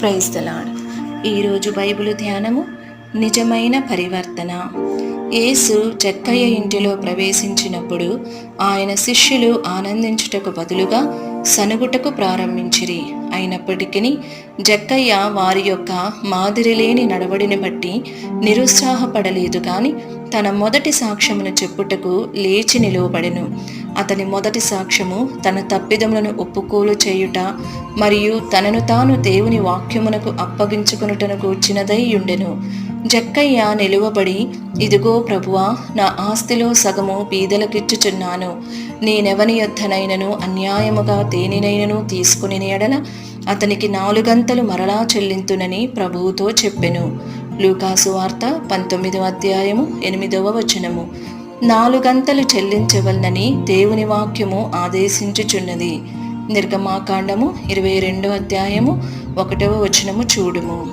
Praise the Lord ఈరోజు Bible ధ్యానము నిజమైన పరివర్తన. యేసు జక్కయ్య ఇంటిలో ప్రవేశించినప్పుడు ఆయన శిష్యులు ఆనందించుటకు బదులుగా సనుగుటకు ప్రారంభించిరి. అయినప్పటికీ జక్కయ్య వారి యొక్క మాదిరి లేని నడవడిని బట్టి నిరుత్సాహపడలేదు కానీ తన మొదటి సాక్ష్యమును చెప్పుటకు లేచి నిలువబడెను. అతని మొదటి సాక్ష్యము తన తప్పిదములను ఒప్పుకోలు చేయుట మరియు తనను తాను దేవుని వాక్యమునకు అప్పగించుకునుటను కూర్చినదై ఉండెను జక్కయ్య నిలువబడి ఇదిగో ప్రభువా నా ఆస్తిలో సగము బీదలకిచ్చుచున్నాను. నేనెవని యొద్దనైనను అన్యాయముగా దేనినైనను తీసుకుని ఎడల అతనికి నాలుగంతలు మరలా చెల్లింతునని ప్రభువుతో చెప్పెను. లూకాసు వార్త పంతొమ్మిదవ అధ్యాయము ఎనిమిదవ వచనము. నాలుగంతలు చెల్లించవలనని దేవుని వాక్యము ఆదేశించుచున్నది. నిర్గమాకాండము ఇరవై రెండో అధ్యాయము ఒకటవ వచనము చూడుము.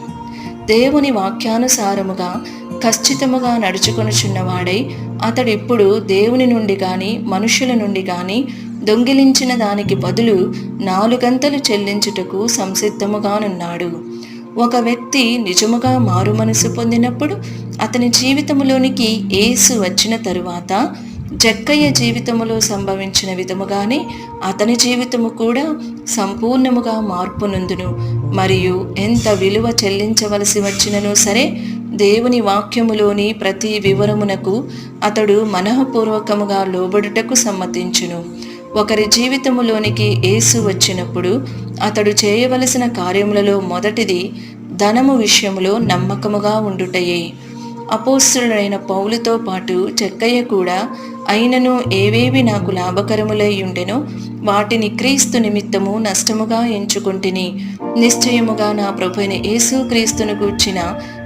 దేవుని వాక్యానుసారముగా ఖచ్చితముగా నడుచుకొనుచున్నవాడై అతడిప్పుడు దేవుని నుండి గాని మనుషుల నుండి గాని దొంగిలించిన దానికి బదులు నాలుగంతలు చెల్లించుటకు సంసిద్ధముగానున్నాడు. ఒక వ్యక్తి నిజముగా మారు మనసు పొందినప్పుడు అతని జీవితంలోనికి ఏసు వచ్చిన తరువాత జక్కయ్య జీవితములో సంభవించిన విధముగానే అతని జీవితము కూడా సంపూర్ణముగా మార్పునందును. మరియు ఎంత విలువ చెల్లించవలసి వచ్చినను సరే దేవుని వాక్యములోని ప్రతి వివరమునకు అతడు మనఃపూర్వకముగా లోబడుటకు సమ్మతించును. ఒకరి జీవితములోనికి ఏసు వచ్చినప్పుడు అతడు చేయవలసిన కార్యములలో మొదటిది ధనము విషయములో నమ్మకముగా ఉండుటయే. అపోస్తుడైన పౌలుతో పాటు చెక్కయ్య కూడా అయినను ఏవేవి నాకు లాభకరములై ఉండెనో వాటిని క్రీస్తు నిమిత్తము నష్టముగా ఎంచుకుంటుని. నిశ్చయముగా నా ప్రభుని యేసు క్రీస్తును గూర్చిన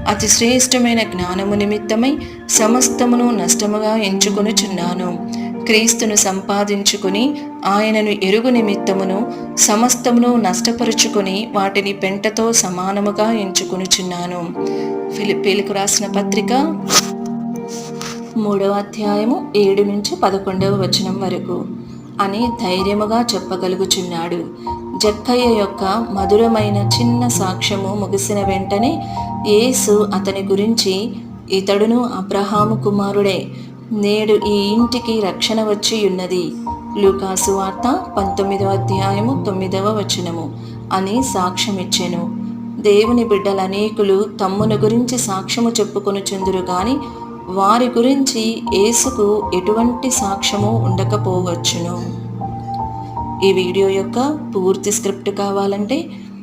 అతి శ్రేష్టమైన జ్ఞానము నిమిత్తమై సమస్తమును నష్టముగా ఎంచుకొనుచున్నాను. క్రీస్తును సంపాదించుకుని ఆయనను ఎరుగు నిమిత్తమును సమస్తమును నష్టపరుచుకుని వాటిని పెంటతో సమానముగా ఎంచుకొనుచున్నాను. ఫిలిపీలకు రాసిన పత్రిక మూడవ అధ్యాయము ఏడు నుంచి పదకొండవ వచనం వరకు. అని ధైర్యముగా చెప్పగలుగుచున్నాడు. జక్కయ్య యొక్క మధురమైన చిన్న సాక్ష్యము ముగిసిన వెంటనే యేసు అతని గురించి ఇతడును అబ్రహాము కుమారుడే నేడు ఈ ఇంటికి రక్షణ వచ్చి ఉన్నది. లూకాసు వార్త పంతొమ్మిదవ అధ్యాయము తొమ్మిదవ వచనము అని సాక్ష్యమిచ్చెను. దేవుని బిడ్డల అనేకులు తమ్మును గురించి సాక్ష్యము చెప్పుకొని చెందురు గాని వారి గురించి యేసుకు ఎటువంటి సాక్ష్యము ఉండకపోవచ్చును. ఈ వీడియో యొక్క పూర్తి స్క్రిప్ట్ కావాలంటే